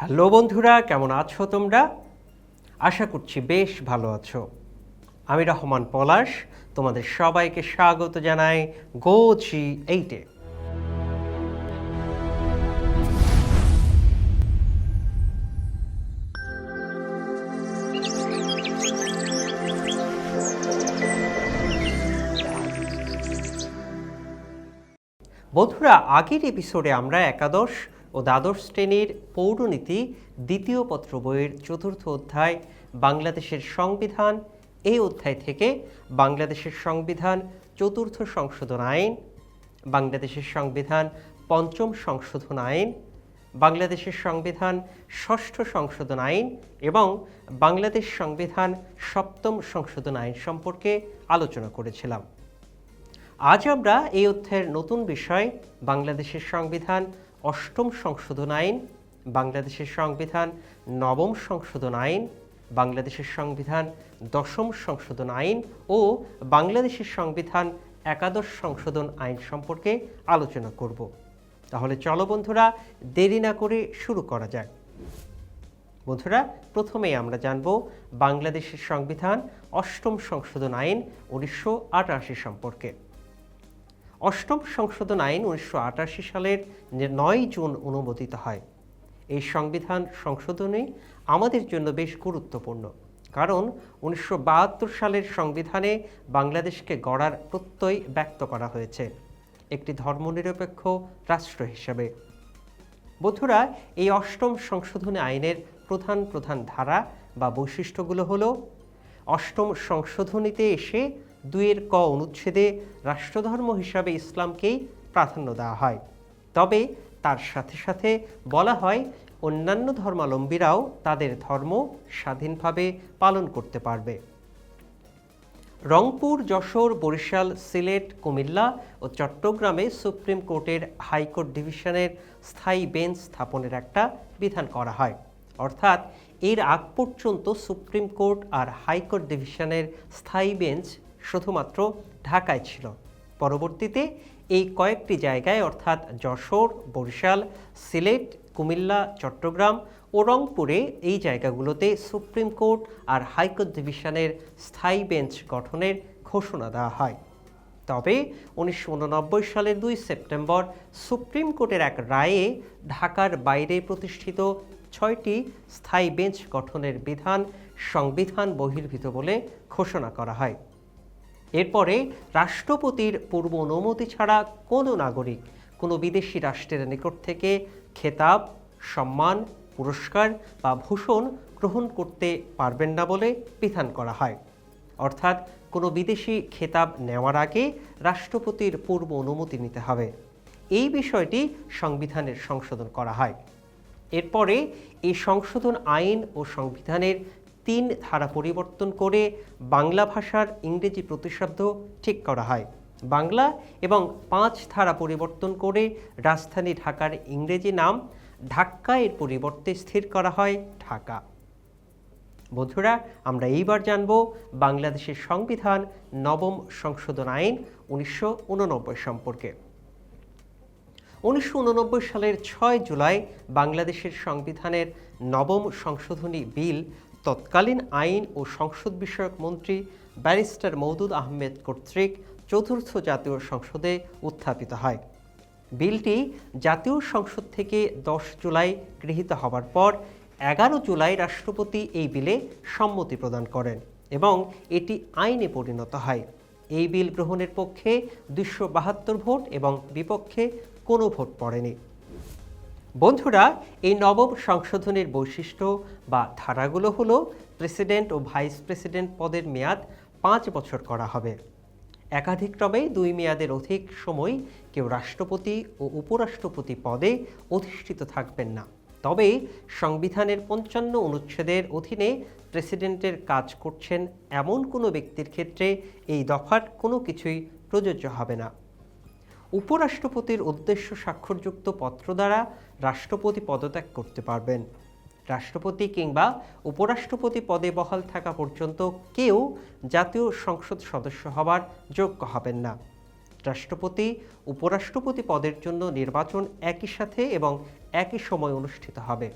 Hello বন্ধুরা, কেমন আছো তোমরা? আশা করছি বেশ ভালো আছো। আমি রহমান পলাশ, তোমাদের সবাইকে স্বাগত জানাই গোচি এইটে বন্ধুরা, আগের এপিসোডে আমরা একাদশ ও দ্বাদশ শ্রেণির পৌরনীতি দ্বিতীয় পত্র বইয়ের চতুর্থ অধ্যায়, বাংলাদেশের সংবিধান, এই অধ্যায় থেকে বাংলাদেশের সংবিধান চতুর্থ সংশোধন আইন, বাংলাদেশের সংবিধান পঞ্চম সংশোধন আইন, বাংলাদেশের সংবিধান ষষ্ঠ সংশোধন আইন এবং বাংলাদেশ সংবিধান সপ্তম সংশোধন আইন সম্পর্কে আলোচনা করেছিলাম। আজ আমরা এই অধ্যায়ের নতুন বিষয় বাংলাদেশের সংবিধান অষ্টম সংশোধন আইন, বাংলাদেশের সংবিধান নবম সংশোধন আইন, বাংলাদেশের সংবিধান দশম সংশোধন আইন ও বাংলাদেশের সংবিধান একাদশ সংশোধন আইন সম্পর্কে আলোচনা করব। তাহলে চলো বন্ধুরা, দেরি না করে শুরু করা যাক। বন্ধুরা, প্রথমেই আমরা জানব বাংলাদেশের সংবিধান অষ্টম সংশোধন আইন উনিশশো আটাশি সম্পর্কে। অষ্টম সংশোধন আইন উনিশশো আটাশি সালের নয় জুন অনুমোদিত হয়। এই সংবিধান সংশোধনী আমাদের জন্য বেশ গুরুত্বপূর্ণ, কারণ উনিশশো বাহাত্তর সালের সংবিধানে বাংলাদেশকে গড়ার প্রত্যয় ব্যক্ত করা হয়েছে, একটি ধর্মনিরপেক্ষ রাষ্ট্র হিসেবে। বন্ধুরা, এই অষ্টম সংশোধনী আইনের প্রধান প্রধান ধারা বা বৈশিষ্ট্যগুলো হলো, অষ্টম সংশোধনীতে এসে দুইয়ের ক অনুচ্ছেদে রাষ্ট্রধর্ম হিসাবে ইসলামকেই প্রাধান্য দেওয়া হয়। তবে তার সাথে সাথে বলা হয়, অন্যান্য ধর্মাবলম্বীরাও তাদের ধর্ম স্বাধীনভাবে পালন করতে পারবে। রংপুর, যশোর, বরিশাল, সিলেট, কুমিল্লা ও চট্টগ্রামে সুপ্রিম কোর্টের হাইকোর্ট ডিভিশনের স্থায়ী বেঞ্চ স্থাপনের একটা বিধান করা হয়। অর্থাৎ এর আগ পর্যন্ত সুপ্রিম কোর্ট আর হাইকোর্ট ডিভিশনের স্থায়ী বেঞ্চ শুধুমাত্র ঢাকায় ছিল। পরবর্তীতে এই কয়েকটি জায়গায়, অর্থাৎ যশোর, বরিশাল, সিলেট, কুমিল্লা, চট্টগ্রাম ও রংপুরে এই জায়গাগুলোতে সুপ্রিম কোর্ট আর হাইকোর্ট ডিভিশনের স্থায়ী বেঞ্চ গঠনের ঘোষণা দেওয়া হয়। তবে উনিশশো উননব্বই সালের দুই সেপ্টেম্বর সুপ্রিম কোর্টের এক রায়ে ঢাকার বাইরে প্রতিষ্ঠিত ছয়টি স্থায়ী বেঞ্চ গঠনের বিধান সংবিধান বহির্ভূত বলে ঘোষণা করা হয়। এরপরে রাষ্ট্রপতির পূর্ব অনুমতি ছাড়া কোনো নাগরিক কোনো বিদেশি রাষ্ট্রের নিকট থেকে খেতাব, সম্মান, পুরস্কার বা ভূষণ গ্রহণ করতে পারবেন না বলে বিধান করা হয়। অর্থাৎ কোনো বিদেশি খেতাব নেওয়ার আগে রাষ্ট্রপতির পূর্ব অনুমতি নিতে হবে। এই বিষয়টি সংবিধানের সংশোধন করা হয়। এরপরে এই সংশোধন আইন ও সংবিধানের তিন ধারা পরিবর্তন করে বাংলা ভাষার ইংরেজি প্রতিশব্দ ঠিক করা হয়। বাংলা এবং পাঁচ ধারা পরিবর্তন করে রাজধানী ঢাকার ইংরেজি নাম ঢাক্কা এর পরিবর্তে স্থির করা হয় ঢাকা। বন্ধুরা, আমরা এইবার জানব বাংলাদেশের সংবিধান নবম সংশোধন আইন উনিশশো উননব্বই সম্পর্কে। উনিশশো উননব্বই সালের ছয় জুলাই বাংলাদেশের সংবিধানের নবম সংশোধনী বিল তৎকালীন আইন ও সংসদ বিষয়ক মন্ত্রী ব্যারিস্টার মৌদুদ আহমেদ কর্তৃক চতুর্থ জাতীয় সংসদে উত্থাপিত হয়। বিলটি জাতীয় সংসদ থেকে দশ জুলাই গৃহীত হবার পর এগারো জুলাই রাষ্ট্রপতি এই বিলে সম্মতি প্রদান করেন এবং এটি আইনে পরিণত হয়। এই বিল গ্রহণের পক্ষে দুশো বাহাত্তর ভোট এবং বিপক্ষে কোনো ভোট পড়েনি। বন্ধুরা, এই নবম সংশোধনের বৈশিষ্ট্য বা ধারাগুলো হলো প্রেসিডেন্ট ও ভাইস প্রেসিডেন্ট পদের মেয়াদ পাঁচ বছর করা হবে। একাধিক্রমে দুই মেয়াদের অধিক সময় কেউ রাষ্ট্রপতি ও উপরাষ্ট্রপতি পদে অধিষ্ঠিত থাকবেন না। তবে সংবিধানের পঞ্চান্ন অনুচ্ছেদের অধীনে প্রেসিডেন্টের কাজ করছেন এমন কোনো ব্যক্তির ক্ষেত্রে এই দফার কোনো কিছুই প্রযোজ্য হবে না। উপরাষ্ট্রপতির উদ্দেশ্য স্বাক্ষরযুক্ত পত্র দ্বারা রাষ্ট্রপতি পদত্যাগ করতে পারবেন। রাষ্ট্রপতি কিংবা উপরাষ্ট্রপতি পদে বহাল থাকা পর্যন্ত কেউ জাতীয় সংসদ সদস্য হবার যোগ্য হবেন না। রাষ্ট্রপতি উপরাষ্ট্রপতি পদের জন্য নির্বাচন একই সাথে এবং একই সময় অনুষ্ঠিত হবে।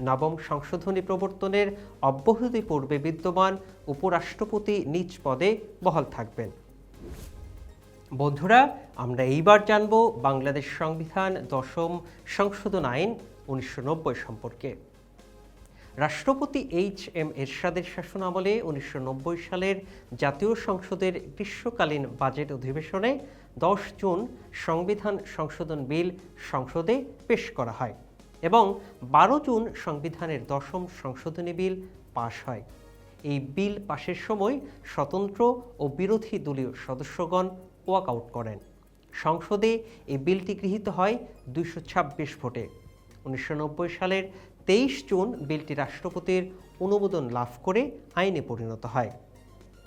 নবম সংশোধনী প্রবর্তনের অব্যাহতি পূর্বে বিদ্যমান উপরাষ্ট্রপতি নিজ পদে বহাল থাকবেন। বন্ধুরা আমরা এইবার জানব বাংলাদেশ সংবিধান দশম সংশোধন আইন উনিশশো নব্বই সম্পর্কে। রাষ্ট্রপতি এইচ এম এরশাদের শাসনামলে উনিশশো নব্বই সালের জাতীয় সংসদের গ্রীষ্মকালীন বাজেট অধিবেশনে দশ জুন সংবিধান সংশোধন বিল সংসদে পেশ করা হয় এবং বারো জুন সংবিধানের দশম সংশোধনী বিল পাশ হয়। এই বিল পাশের সময় স্বতন্ত্র ও বিরোধী দলীয় সদস্যগণ ওয়াকআউট করেন। সংসদে এই বিলটি গৃহীত হয় দুইশো ছাব্বিশ ভোটে। উনিশশো নব্বই সালের তেইশ জুন বিলটি রাষ্ট্রপতির অনুমোদন লাভ করে আইনে পরিণত হয়।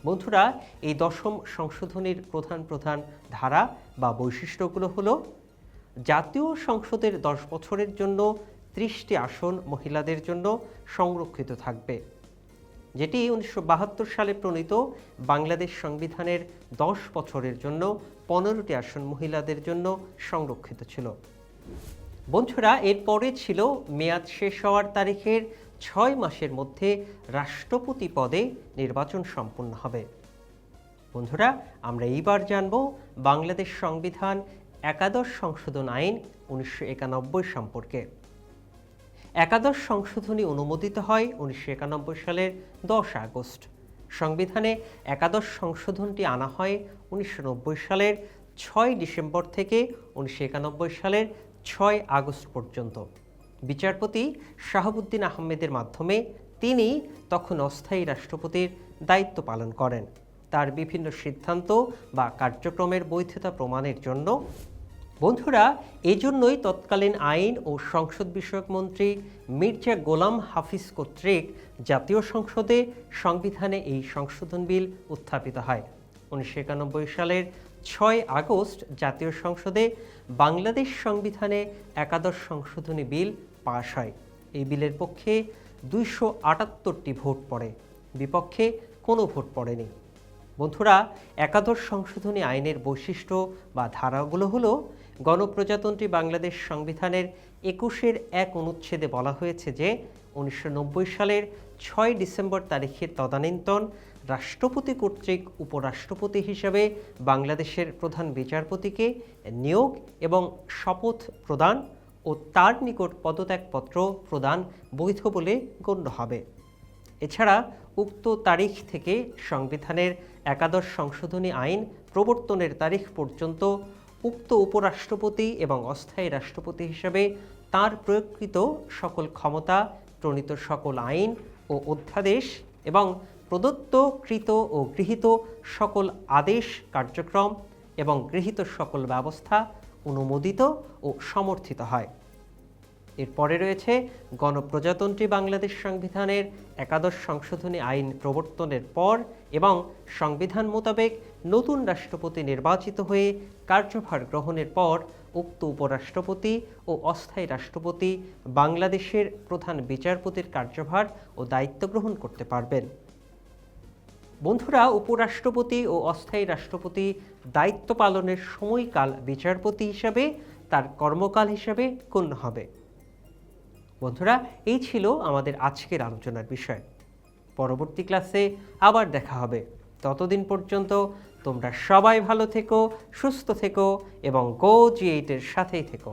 বন্ধুরা, এই দশম সংশোধনীর প্রধান প্রধান ধারা বা বৈশিষ্ট্যগুলো হলো, জাতীয় সংসদের দশ বছরের জন্য ত্রিশটি আসন মহিলাদের জন্য সংরক্ষিত থাকবে। যেটি উনিশশো বাহাত্তর সালে প্রণীত বাংলাদেশ সংবিধানের দশ বছরের জন্য পনেরোটি আসন মহিলাদের জন্য সংরক্ষিত ছিল। বন্ধুরা, এরপরে ছিল মেয়াদ শেষ হওয়ার তারিখের ছয় মাসের মধ্যে রাষ্ট্রপতি পদে নির্বাচন সম্পন্ন হবে। বন্ধুরা, আমরা এইবার জানব বাংলাদেশ সংবিধান একাদশ সংশোধন আইন উনিশশো একানব্বই সম্পর্কে। একাদশ সংশোধনী অনুমোদিত হয় উনিশশো একানব্বই সালের দশ আগস্ট। সংবিধানে একাদশ সংশোধনটি আনা হয় উনিশশো নব্বই সালের ছয় ডিসেম্বর থেকে উনিশশো একানব্বই সালের ছয় আগস্ট পর্যন্ত। বিচারপতি শাহাবুদ্দিন আহমেদের মাধ্যমে তিনি তখন অস্থায়ী রাষ্ট্রপতির দায়িত্ব পালন করেন। তার বিভিন্ন সিদ্ধান্ত বা কার্যক্রমের বৈধতা প্রমাণের জন্য বন্ধুরা, এজন্যই তৎকালীন আইন ও সংসদ বিষয়ক মন্ত্রী মির্জা গোলাম হাফিজ কর্তৃক জাতীয় সংসদে সংবিধানে এই সংশোধন বিল উত্থাপিত হয়। উনিশশো একানব্বই সালের ছয় আগস্ট জাতীয় সংসদে বাংলাদেশ সংবিধানে একাদশ সংশোধনী বিল পাশ হয়। এই বিলের পক্ষে দুইশো আটাত্তরটি ভোট পড়ে। বিপক্ষে কোনো ভোট পড়েনি। বন্ধুরা, একাদশ সংশোধনী আইনের বৈশিষ্ট্য বা ধারাগুলো হলো গণপ্রজাতন্ত্রী বাংলাদেশ সংবিধানের একুশের এক অনুচ্ছেদে বলা হয়েছে যে, উনিশশো নব্বই সালের ছয় ডিসেম্বর তারিখের তদানীন্তন রাষ্ট্রপতি কর্তৃক উপরাষ্ট্রপতি হিসাবে বাংলাদেশের প্রধান বিচারপতিকে নিয়োগ এবং শপথ প্রদান ও তার নিকট পদত্যাগপত্র প্রদান বৈধ বলে গণ্য হবে। এছাড়া উক্ত তারিখ থেকে সংবিধানের একাদশ সংশোধনী আইন প্রবর্তনের তারিখ পর্যন্ত উক্ত উপরাষ্ট্রপতি এবং অস্থায়ী রাষ্ট্রপতি হিসেবে তার প্রয়োগকৃত সকল ক্ষমতা, প্রণীত সকল আইন ও অধ্যাদেশ এবং প্রদত্ত কৃত ও গৃহীত সকল আদেশ, কার্যক্রম এবং গৃহীত সকল ব্যবস্থা অনুমোদিত ও সমর্থিত হয়। এরপরে রয়েছে গণপ্রজাতন্ত্রী বাংলাদেশ সংবিধানের একাদশ সংশোধনী আইন প্রবর্তনের পর এবং সংবিধান মোতাবেক নতুন রাষ্ট্রপতি নির্বাচিত হয়ে কার্যভার গ্রহণের পর উক্ত উপরাষ্ট্রপতি ও অস্থায়ী রাষ্ট্রপতি বাংলাদেশের প্রধান বিচারপতির কার্যভার ও দায়িত্ব গ্রহণ করতে পারবেন। বন্ধুরা, উপরাষ্ট্রপতি ও অস্থায়ী রাষ্ট্রপতি দায়িত্ব পালনের সময়কাল বিচারপতি হিসাবে তার কর্মকাল হিসাবে গণ্য হবে। বন্ধুরা, এই ছিল আমাদের আজকের আলোচনার বিষয়। পরবর্তী ক্লাসে আবার দেখা হবে। ততদিন পর্যন্ত তোমরা সবাই ভালো থেকো, সুস্থ থেকো এবং গো জি এইটের সাথেই থেকো।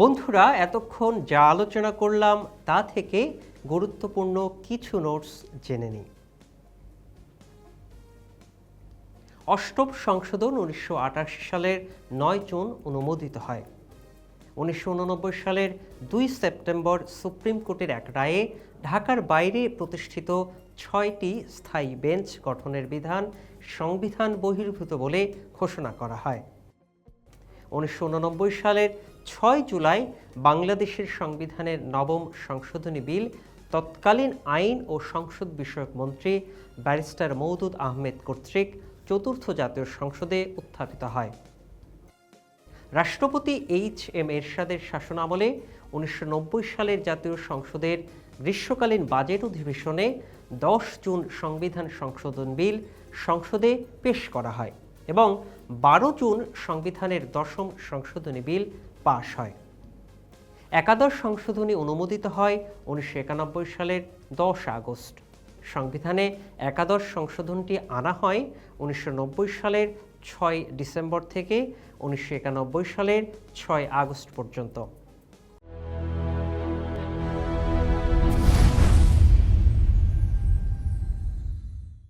বন্ধুরা, এতক্ষণ যা আলোচনা করলাম তা থেকে গুরুত্বপূর্ণ কিছু নোটস জেনে নিই। অষ্টম সংশোধন উনিশশো আটাশি সালের নয় জুন অনুমোদিত হয়। উনিশশো উননব্বই সালের দুই সেপ্টেম্বর সুপ্রিম কোর্টের এক রায়ে ঢাকার বাইরে প্রতিষ্ঠিত ছয়টি স্থায়ী বেঞ্চ গঠনের বিধান সংবিধান বহির্ভূত বলে ঘোষণা করা হয়। উনিশশো উননব্বই সালের ছয় জুলাই বাংলাদেশের সংবিধানের নবম সংশোধনী বিল, তৎকালীন আইন ও সংসদ বিষয়ক মন্ত্রী ব্যারিস্টার মৌদুদ আহমেদ কর্তৃক চতুর্থ জাতীয় সংসদে উত্থাপিত হয়। রাষ্ট্রপতি এইচ এম এরশাদের শাসনামলে উনিশশো নব্বই সালের জাতীয় সংসদের গ্রীষ্মকালীন বাজেট অধিবেশনে দশ জুন সংবিধান সংশোধন বিল সংসদে পেশ করা হয় এবং বারো জুন সংবিধানের দশম সংশোধনী বিল পাশ হয়। একাদশ সংশোধনী অনুমোদিত হয় উনিশশো একানব্বই সালের দশ আগস্ট। সংবিধানে একাদশ সংশোধনটি আনা হয় উনিশশো নব্বই সালের ছয় ডিসেম্বর থেকে উনিশশো একানব্বই সালের ছয় আগস্ট পর্যন্ত।